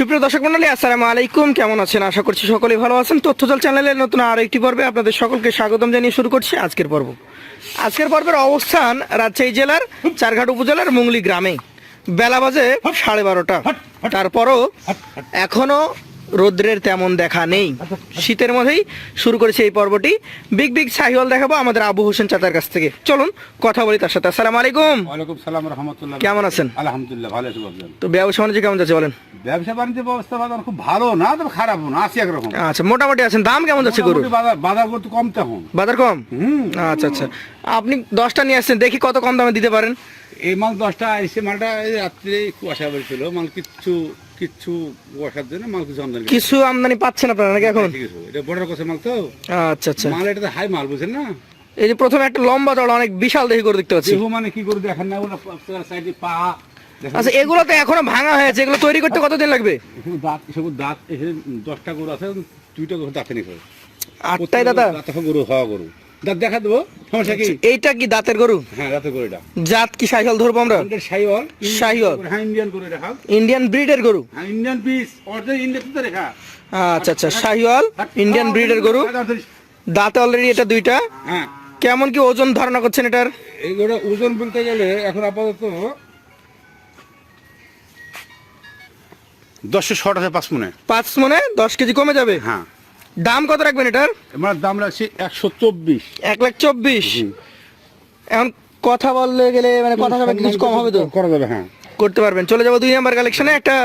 সুপ্রিয় দর্শক মন্ডলী আসসালামু আলাইকুম। কেমন আছেন? আশা করছি সকলেই ভালো আছেন। তথ্যজল চ্যানেলের নতুন আর একটি পর্বে আপনাদের সকলকে স্বাগতম জানিয়ে শুরু করছি আজকের পর্ব। আজকের পর্বের অবস্থান রাজশাহী জেলার চারঘাট উপজেলার মুংলি গ্রামে। বেলা বাজে সাড়ে বারোটা। তারপরও এখনও রৌদ্রের তেমন দেখা নেই। শীতের মধ্যেই শুরু করেছে এই পর্বটি। বিগ বিগ সাহিওয়াল দেখাবো আমাদের আবু হোসেন চাচার কাছ থেকে। চলুন কথা বলি তার সাথে। আসসালামু আলাইকুম। ওয়ালাইকুম সালাম রহমতুল্লাহ। কেমন আছেন? আলহামদুলিল্লাহ ভালো আছি তো ব্যবসা বাণিজ্য কেমন যাচ্ছে বলেন? ব্যবসা বাণিজ্য ব্যবস্থা বাজার খুব ভালো না তবে খারাপও না আছে একরকম। আচ্ছা মোটামুটি আছেন। দাম কেমন যাচ্ছে গরু বাজার বাজার করতে কম তখন। বাজার কম? হুম। আচ্ছা আচ্ছা। আপনি দশটা নিয়ে আসছেন দেখি কত কম দামে দিতে পারেন। এই মাল দশটা এসে মালটা রাত্রে কুয়াশা বেরিয়েছিল মাল কিচ্ছু কিচ্ছু কুয়াশার জন্য মাল কিছু আমদানি কিছু আমদানি পাচ্ছেন আপনারা নাকি এখন? এটা বর্ডার কাছে মাল তো। আচ্ছা আচ্ছা। মাল এটা হাই মাল বুঝেন না? এই যে প্রথমে একটা লম্বা চড়া অনেক বিশাল দেখি করে দেখতে পাচ্ছি। মানে কি করে দেখেন না ওরা সাইডে পা। আচ্ছা এগুলো তো এখনও ভাঙা হয়েছে এগুলো তৈরি করতে কতদিন লাগবে? দাঁত এসব দাঁত এসে দশটা গরু আছে দুইটা গরু দাঁতে নিয়ে আটটাই দাদা? গরু হওয়া গরু। দাঁত দেখা দেবো? সমস্যা কি? এইটা কি দাঁতের গরু? হ্যাঁ দাঁতে গরু এটা। জাত কি সাইকেল ধরবো আমরা? আমাদের শাহিওয়াল শাহিওয়াল। হ্যাঁ ইন্ডিয়ান করে রাখা ইন্ডিয়ান ব্রিডের গরু? হ্যাঁ ইন্ডিয়ান পিস অরিজিনাল ইন্ডিয়ান রেখা আচ্ছা আচ্ছা শাহিওয়াল ইন্ডিয়ান ব্রিডের গরু। দাঁতে অলরেডি এটা দুইটা। হ্যাঁ। কেমন কি ওজন ধারণা করছেন এটার? ওজন বলতে গেলে এখন আপাতত দশশো শট আছে পাঁচ মনে। পাঁচ মনে দশ কেজি কমে যাবে? হ্যাঁ। দাম কত রাখবেন এটার? আমার দাম রাখছি একশো চব্বিশ। এক লাখ চব্বিশ এখন কথা বললে গেলে মানে কথা হবে কিছু কম হবে তো? করা যাবে হ্যাঁ। করতে পারবেন। চলে যাব দুই নাম্বার কালেকশনে একটা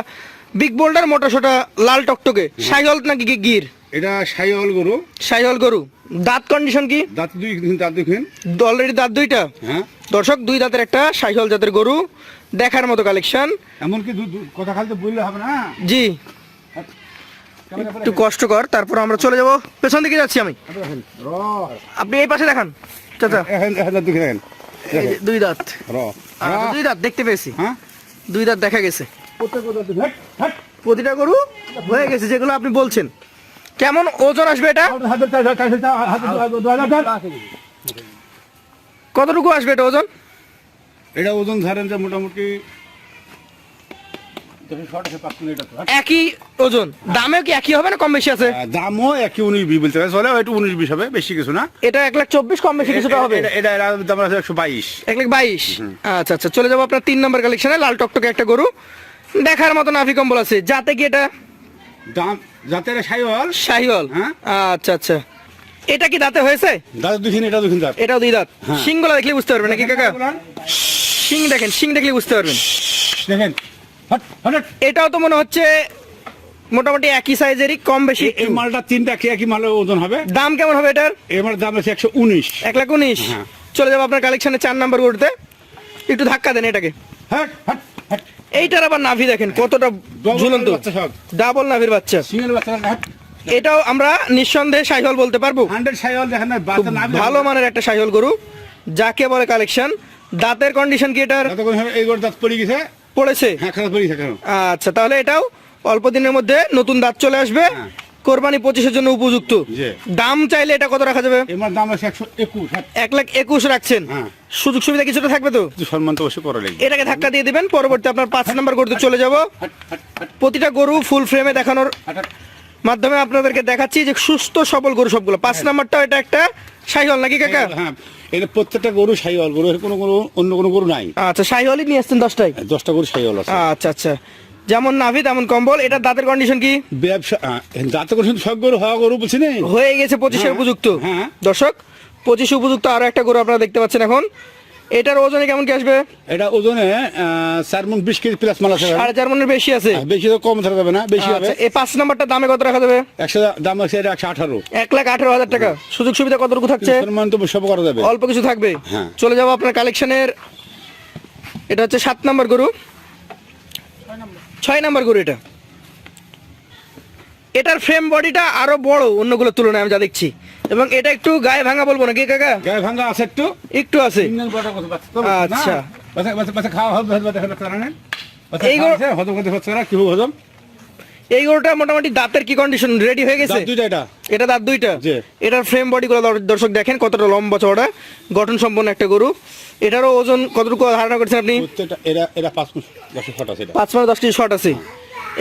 বিগ বোল্ডার মোটা সোটা লাল টকটকে। সাইহল নাকি গির? এটা শাহিওয়াল গরু। সাইহল গরু। দাঁত কন্ডিশন কি? দাঁত দুই দাঁত দেখুন। অলরেডি দাঁত দুইটা? হ্যাঁ। দর্শক দুই দাঁতের একটা সাইহল জাতের গরু। দেখার মতো কালেকশন এমনকি কথা খালতে বললে হবে না। জি। একটু কষ্টকর তারপর আমরা চলে যাব পেছন দিকে যাচ্ছি আমি আপনি এই পাশে দেখান চাচা দুই দাঁত আচ্ছা, দুই দাঁত দেখতে পেয়েছি হ্যাঁ দুই দাঁত দেখা গেছে। প্রতিটা গরু হয়ে গেছে যেগুলো আপনি বলছেন কেমন ওজন আসবে এটা। কতটুকু আসবে এটা ওজন এটা ওজন ধরেন যে মোটামুটি একই ওজন। দামেও কি একই হবে না কম বেশি আছে? দামও একই উনিশ বিশ বলতে পারে। চলে একটু উনিশ বিশ হবে বেশি কিছু না। এটা এক লাখ চব্বিশ কম বেশি কিছুটা হবে। এটা- দাম আছে একশো বাইশ। এক লাখ বাইশ? আচ্ছা আচ্ছা চলে যাব আপনার তিন নম্বর কালেকশনে লাল টকটকে একটা গরু। দেখার মতো নাভি কম্বল আছে। যাতে কি এটা? দাম যাতে এটা সাইওয়াল শাহিওয়াল। হ্যাঁ। আচ্ছা আচ্ছা। এটা কি দাঁতে হয়েছে? দাদা দুখিন এটা দুখিন দাঁত। এটাও দুই দাঁত। হ্যাঁ। শিংগুলো দেখলে বুঝতে পারবেন নাকি কাকা? শিং দেখেন শিং দেখলে বুঝতে পারবেন। দেখেন। এটাও তো মনে হচ্ছে মোটামুটি একই সাইজেরই কম বেশি এই- মালটা তিনটা কি একই মালের ওজন হবে। দাম কেমন হবে এটার? মালের দাম আছে একশো উনিশ। এক লাখ উনিশ? হ্যাঁ। চলে যাব আপনার কালেকশনে চার নাম্বার গরুতে একটু ধাক্কা দেন এটাকে। এইটার আবার নাভি দেখেন কতটা ঝুলন্ত। বাচ্চা সব। ডাবল নাভির বাচ্চা। সিঙ্গেল বাচ্চা এটাও আমরা নিঃসন্দেহে সাইহল বলতে পারব। ভালো মানের একটা সাইহল গরু যাকে বলে কালেকশন দাঁতের কন্ডিশন কি এটার? এই গরু দাঁত পড়ে গেছে। পড়েছে? হ্যাঁ কেন আচ্ছা তাহলে এটাও অল্প দিনের মধ্যে নতুন দাঁত চলে আসবে। হ্যাঁ। কোরবানি পঁচিশের জন্য উপযুক্ত। দাম চাইলে এটা কত রাখা যাবে? দাম এক লাখ একুশ রাখছেন। হ্যাঁ। সুযোগ সুবিধা কিছুটা থাকবে তো? সম্মান তো অবশ্যই করা লাগবে। এটাকে ধাক্কা দিয়ে দিবেন পরবর্তী আপনার পাঁচ নাম্বার গরুতে চলে যাব। প্রতিটা গরু ফুল ফ্রেমে দেখানোর মাধ্যমে আপনাদেরকে দেখাচ্ছি যে সুস্থ সবল গরু সবগুলো। পাঁচ নাম্বারটা এটা একটা শাহিওয়াল নাকি কাকা? হ্যাঁ। এটা প্রত্যেকটা গরু সাইওয়াল গরু এর কোনো কোনো অন্য কোনো গরু নাই। আচ্ছা সাইওয়ালই নিয়ে আসছেন দশটায়? দশটা গরু সাইওয়াল আছে। আচ্ছা আচ্ছা। যেমন নাভি তেমন কম্বল এটা দাঁতের কন্ডিশন কি? ব্যবসা দাঁতের কন্ডিশন সব গরু হওয়া গরু বলছি হয়ে গেছে পঁচিশের হ্যাঁ, উপযুক্ত। হ্যাঁ। দর্শক পঁচিশ উপযুক্ত আরও একটা গরু আপনারা দেখতে পাচ্ছেন এখন। এটার ওজনে কেমন কি আসবে? এটা ওজনে চার মন বিশ কেজি প্লাস মাল আছে। সাড়ে চার মনের বেশি আছে? বেশি তো কম ধরা যাবে না বেশি হবে। আচ্ছা এই পাঁচ নাম্বারটা দামে কত রাখা যাবে? একশো দাম আছে এটা একশো আঠারো। এক লাখ আঠারো হাজার টাকা। সুযোগ সুবিধা কতটুকু থাকছে? সম্মান তো সব করা যাবে। অল্প কিছু থাকবে। হ্যাঁ। চলে যাব আপনার কালেকশনের এটা হচ্ছে সাত নাম্বার গরু। ছয় নাম্বার গরু এটা। এটার ফ্রেম বডিটা আরও বড় অন্যগুলোর তুলনায় আমি যা দেখছি। এবং এটা একটু গায়ে ভাঙা বলব নাকি কাকা? গায়ে ভাঙ্গা আছে একটু? একটু আছে। বড় আচ্ছা। খাওয়া এই হজম করতে হচ্ছে না কি হজম? এই গরুটা মোটামুটি দাঁতের কি কন্ডিশন রেডি হয়ে গেছে? দুইটা এটা। এটা দাঁত দুইটা। এটার ফ্রেম বডিগুলো দর্শক দেখেন কতটা লম্বা চওড়া গঠন সম্পন্ন একটা গরু। এটারও ওজন কতটুকু ধারণা করছেন আপনি? এরা এরা পাঁচ ফুট দশ ফট আছে এটা। পাঁচ মানে দশ কেজি শর্ট আছে।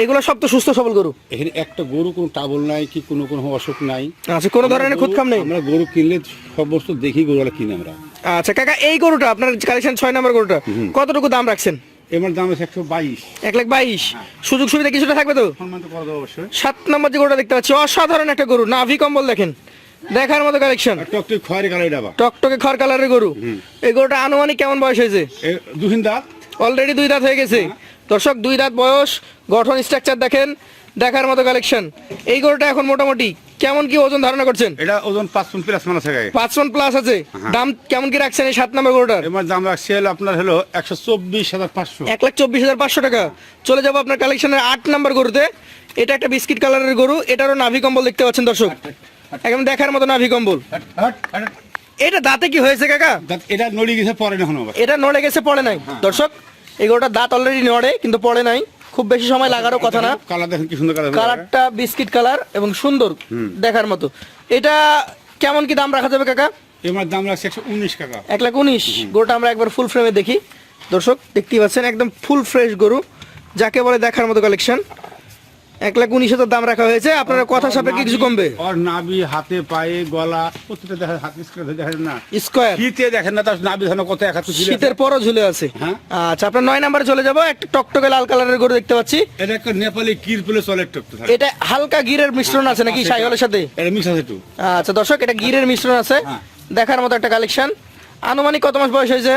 এগুলো সব তো সুস্থ সবল গরু। এখানে একটা গরু কোনো টাবল নাই কি কোনো কোনো অসুখ নাই। আচ্ছা কোনো ধরনের খুদখাম নেই? আমরা গরু কিনলে সমস্ত দেখি গরুগুলো কিনে আমরা। আচ্ছা কাকা এই গরুটা আপনার কালেকশন ছয় নম্বর গরুটা কতটুকু দাম রাখছেন? এবার দাম আছে একশো বাইশ। এক লাখ বাইশ। সুযোগ সুবিধা কিছুটা থাকবে তো? সাত নম্বর যে গরুটা দেখতে পাচ্ছি অসাধারণ একটা গরু নাভি কম্বল দেখেন। দেখার মতো কালেকশন টকটকে টক টক খয়ের কালো ডাবা টকটকে খড় কালারের গরু। এই গরুটা আনুমানিক কেমন বয়স হয়েছে? দুহিন দাঁত। অলরেডি দুই দাঁত হয়ে গেছে। দর্শক দুই দাঁত বয়স গঠন স্ট্রাকচার দেখেন দেখার মতো কালেকশন এই গরুটা এখন মোটামুটি কেমন কি ওজন ধারণা করছেন? এটা ওজন পাঁচ পন প্লাস মানে থাকে পাঁচ প্লাস আছে। দাম কেমন কি রাখছেন এই সাত নম্বর গরুটার? এবার দাম রাখছে হলো আপনার হলো একশো চব্বিশ হাজার পাঁচশো। এক লাখ চব্বিশ হাজার পাঁচশো টাকা। চলে যাব আপনার কালেকশনের আট নম্বর গরুতে। এটা একটা বিস্কিট কালারের গরু। এটারও নাভি কম্বল দেখতে পাচ্ছেন দর্শক। একদম দেখার মতো নাভি কম্বল। এটা দাঁতে কি হয়েছে কাকা? এটা নড়ে গেছে পরে না এটা নড়ে গেছে পড়ে নাই। দর্শক এই গরুটার দাঁত অলরেডি নড়ে কিন্তু পড়ে নাই। খুব বেশি সময় লাগারও কথা না। কালার দেখেন কি সুন্দর কালার কালারটা বিস্কিট কালার এবং সুন্দর দেখার মতো। এটা কেমন কি দাম রাখা যাবে কাকা? এবার দাম রাখছে একশো উনিশ টাকা এক লাখ উনিশ। গরুটা আমরা একবার ফুল ফ্রেমে দেখি। দর্শক দেখতেই পাচ্ছেন একদম ফুল ফ্রেশ গরু যাকে বলে দেখার মতো কালেকশন এক লাখ উনিশ হাজার দাম রাখা হয়েছে। আপনারা কথা সাপেক্ষে কিছু কমবে? আর নাভি হাতে পায়ে গলা প্রত্যেকটা দেখেন হাত দেখেন না। স্কোয়ার। শীতে দেখেন না তার নাভি ধানো কত এক হাত শীতের পরও ঝুলে আছে। হ্যাঁ। আচ্ছা আপনার নয় নাম্বারে চলে যাব। একটা টকটকে লাল কালারের গরু দেখতে পাচ্ছি। এটা একটা নেপালি কির পেলে চলে একটু এটা হালকা গিরের মিশ্রণ আছে নাকি? আছে সাইহলের সাথে? এটা মিক্স আছে একটু। আচ্ছা দর্শক এটা গিরের মিশ্রণ আছে। হ্যাঁ। দেখার মতো একটা কালেকশন আনুমানিক কত মাস বয়স হয়েছে?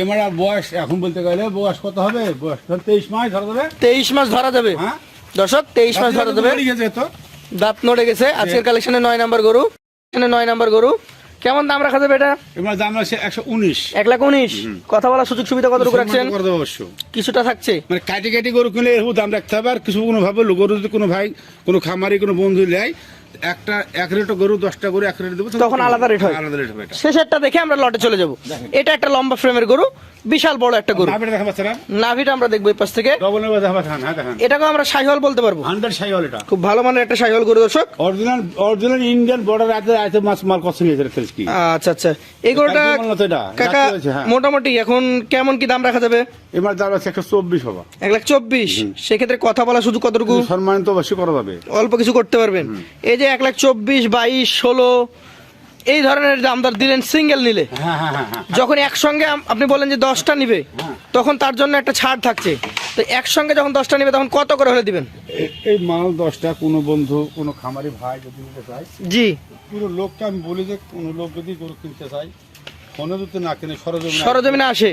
এবার বয়স এখন বলতে গেলে বয়স কত হবে? বয়স তেইশ মাস ধরা যাবে। তেইশ মাস ধরা যাবে। হ্যাঁ। দর্শক তেইশ মাস ধরা তো। দাঁত নড়ে গেছে। আজকের কালেকশনে নয় নাম্বার গরু। নয় নাম্বার গরু। কেমন দাম রাখা যাবে এটা? এবার দাম আছে একশো উনিশ। এক লাখ উনিশ। কথা বলার সুযোগ সুবিধা কতটুকু রাখছেন? অবশ্য। কিছুটা থাকছে। মানে কাটি কাটি গরু কিনলে এরকম দাম রাখতে হবে আর কিছু কোনো ভাবে গরু যদি কোনো ভাই কোনো খামারি কোনো বন্ধু নেয় একটা এক রেট গরু দশটা গরু এক রেট দেবো তখন আলাদা রেট হয়। আলাদা রেট হবে শেষেরটা দেখে আমরা লটে চলে যাব। এটা একটা লম্বা ফ্রেমের গরু। বিশাল বড় একটা গরু। নাভিটা আমরা দেখব পাশ থেকে। হ্যাঁ এটাকে আমরা সাইহল বলতে পারব। হান্ড্রেড এটা। খুব ভালো মানের একটা সাইহল গরু দর্শক। অরিজিনাল অরিজিনাল ইন্ডিয়ান বর্ডার আছে আছে মাছ মাল কষ্ট কি। আচ্ছা আচ্ছা। এই গরুটা কাকা হ্যাঁ। মোটামুটি এখন কেমন কি দাম রাখা যাবে? এবার দাম আছে একশো চব্বিশ হবা। এক লাখ চব্বিশ। সেক্ষেত্রে কথা বলা শুধু কতটুকু? সম্মান তো অবশ্যই করা যাবে। অল্প কিছু করতে পারবেন। এই যে এক লাখ চব্বিশ বাইশ ষোলো এই ধরনের দামদার দিলেন সিঙ্গেল নিলে হ্যাঁ হ্যাঁ হ্যাঁ যখন একসঙ্গে আপনি বলেন যে দশটা নিবে তখন তার জন্য একটা ছাড় থাকছে। তো একসঙ্গে যখন দশটা নিবে তখন কত করে হলে দিবেন? এই মাল দশটা কোনো বন্ধু কোনো খামারি ভাই যদি নিতে চায় জি। পুরো লোককে আমি বলি যে কোনো লোক যদি গরু কিনতে চায় যদি না কিনে সরজমিনে সরজমিনে আসে?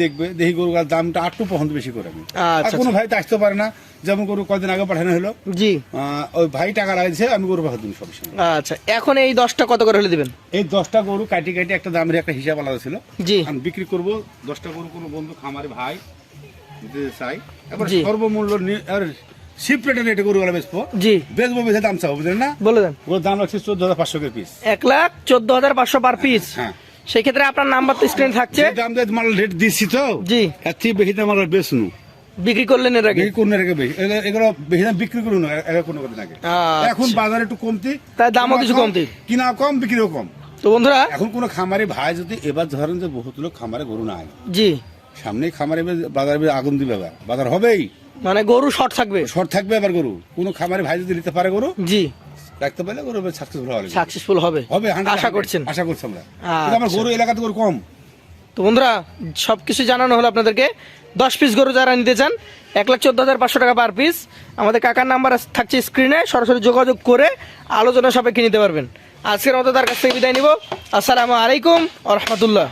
দেখবে দেখি গরু গাছ দামটা আটটু পছন্দ বেশি করে আমি। আচ্ছা কোনো ভাই তো আসতে পারে না। যেমন গরু কদিন আগে পাঠানো হলো। জি। ওই ভাই টাকা লাগিয়েছে আমি গরু পাঠাতে দিন সবসময় আচ্ছা এখন এই দশটা কত করে হলে দিবেন? এই দশটা গরু কাটি কাটি একটা দামের একটা হিসাব আলাদা ছিল। জি। আমি বিক্রি করব দশটা গরু কোনো বন্ধু খামারে ভাই দিতে চাই। এবার সর্বমূল্য আর শিপ রেটে রেটে গরু গেলে বেচবো। জি। বেচবো বেচে দাম চাবো বুঝলেন না? বলে দেন। ওর দাম লাগছে চোদ্দ হাজার পাঁচশো পিস এক লাখ চোদ্দ হাজার পাঁচশো পার পিস হ্যাঁ। সেক্ষেত্রে আপনার নাম্বার তো স্ক্রিনে থাকছে। দাম দিয়ে মাল রেট দিচ্ছি তো জি। এর থেকে বেশি দাম আমরা বেচনু। বিক্রি করলেন এর আগে? বেশি কোন রেখে বেশি। এগুলো- বেশি দাম বিক্রি করুন এগুলো কোনো কথা নাকি আচ্ছা। এখন বাজারে একটু কমতি। তাই দামও কিছু কমতি। কিনা কম বিক্রিও কম। তো বন্ধুরা এখন কোনো খামারে ভাই যদি এবার ধরেন যে বহুত লোক খামারে গরু নাই জি। সামনে খামারে বাজারে আগুন দিবে এবার। বাজার হবেই। মানে গরু শর্ট থাকবে? শর্ট থাকবে এবার গরু। কোনো খামারে ভাই যদি নিতে পারে গরু জি। রাখতে পারলে গরু সাকসেসফুল হবে সাকসেসফুল হবে। হবে আশা করছেন। আশা করছি আমরা। আচ্ছা। আমার গরু এলাকাতে গরু কম। তো বন্ধুরা সবকিছু জানানো হলো আপনাদেরকে। দশ পিস গরু যারা নিতে চান এক লাখ চোদ্দ হাজার পাঁচশো টাকা পার পিস আমাদের কাকার নাম্বার থাকছে স্ক্রিনে সরাসরি যোগাযোগ করে আলোচনা সাপেক্ষে নিতে পারবেন। আজকের মতো তার কাছ থেকে বিদায় নিব। আসসালামু আলাইকুম আ রহমতুল্লাহ।